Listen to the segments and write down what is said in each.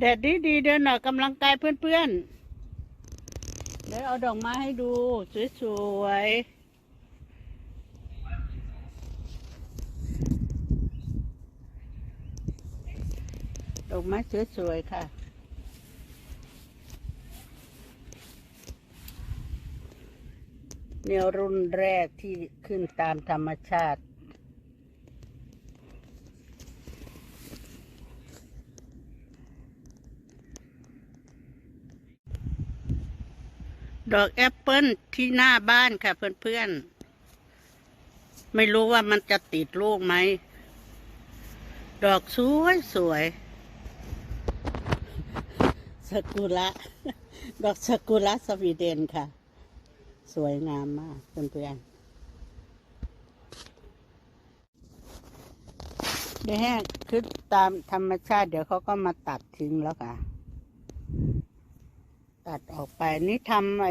แดดดีดีๆเดินออกกำลังกายเพื่อนๆ เดี๋ยวเอาดอกไม้ให้ดู สวยๆดอกไม้สวยๆค่ะ แนวรุ่นแรกที่ขึ้นตามธรรมชาติ ดอกแอปเปิลที่หน้าบ้านค่ะ เพื่อนๆ ไม่รู้ว่ามันจะติดลูกไหม ดอกสวยสวยสกุระดอกสกุระสวีเดนค่ะ สวยงามมากเพื่อนๆเดี๋ยวให้คือตามธรรมชาติ เดี๋ยวเขาก็มาตัดทิ้งแล้วค่ะ ตัดออกไปนี่ทำไอ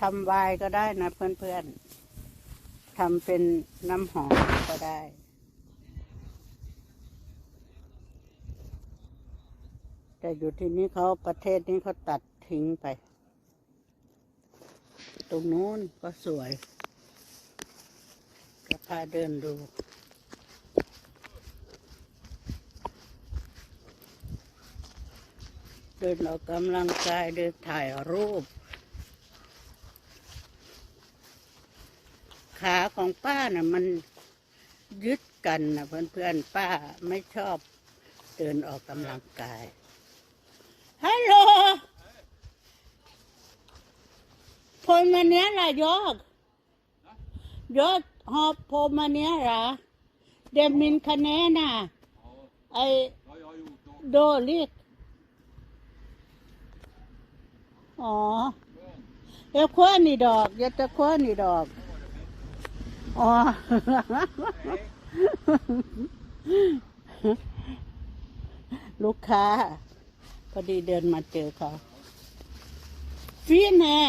ทำวายก็ได้นะเพื่อนๆทำเป็นน้ำหอมก็ได้แต่อยู่ที่นี้เขาประเทศนี้เขาตัดทิ้งไป ตรงนู้นก็สวยจะพาเดินดู เดินออกกำลังกายเดินถ่ายรูป ขาของป้าน่ะมันยึดกันนะเพื่อนๆป้าไม่ชอบเดินออกกำลังกาย ฮัลโหลพลมาเนี้ยล่ะยกยกหอบพลมาเนี้ยล่ะเดมินคะแนนน่ะไอโดลิก อ๋อเดี๋ยวคว้านี่ดอกเดี๋ยวจะคว้านี่ดอก อ๋อ ลูกค้า พอดีเดินมาเจอเขาฟีนแน่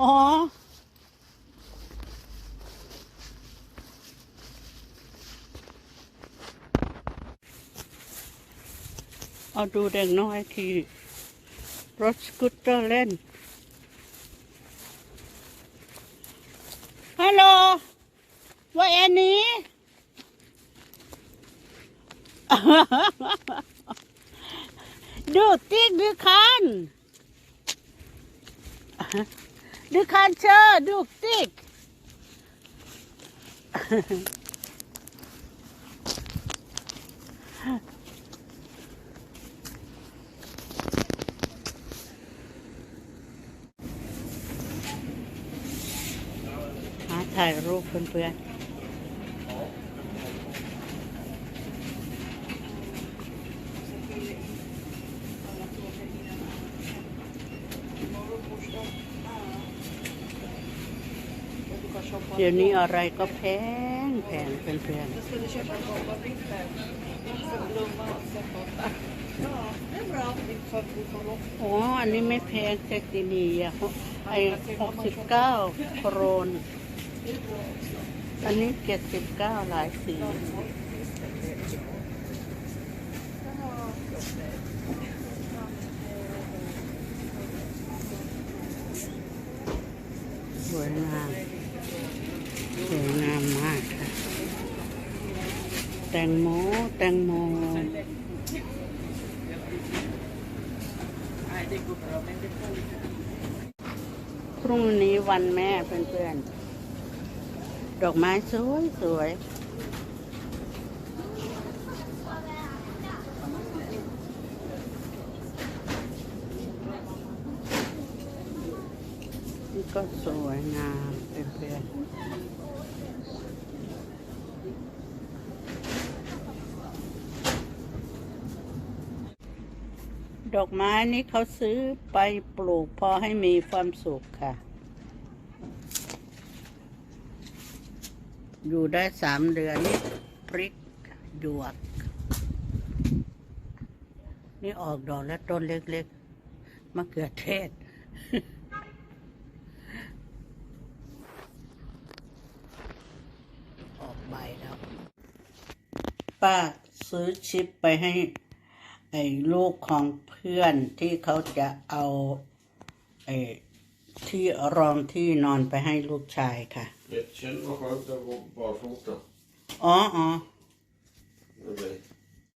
อ๋อ เอาดูเด็กน้อยที่ รถสกูตเตอร์เล่น ฮัลโหลว่าแอนนี้ ดูติ๊กดูคัน ดูคันเชอร์ดูติ๊ก ถ่ายรูปเพื่อนๆเดี๋ยวนี้อะไรก็แพงแพงเพื่อนๆโอ้อันนี้ไม่แพงแค่ตีนีอะไอ้หกสิบเก้าโครน อันนี้เจ็ดสิบเก้าหลายสีสวยงามสวยงามมากค่ะ แตงโมแตงโมพรุ่งนี้วันแม่เพื่อนๆ ดอกไม้สวยสวยนี่ก็สวยงามเพื่อนดอกไม้นี้เขาซื้อไปปลูกพอให้มีความสุขค่ะ อยู่ได้สามเดือนนี่พริกหยวก นี่ออกดอกแล้วต้นเล็กๆมะเขือเทศ ออกใบแล้ว ป้าซื้อชิปไปให้ไอ้ลูกของเพื่อนที่เขาจะเอาไอ้ที่รองที่นอนไปให้ลูกชายค่ะ Vet, känn vad skönt att gå barfota. Ja, ja.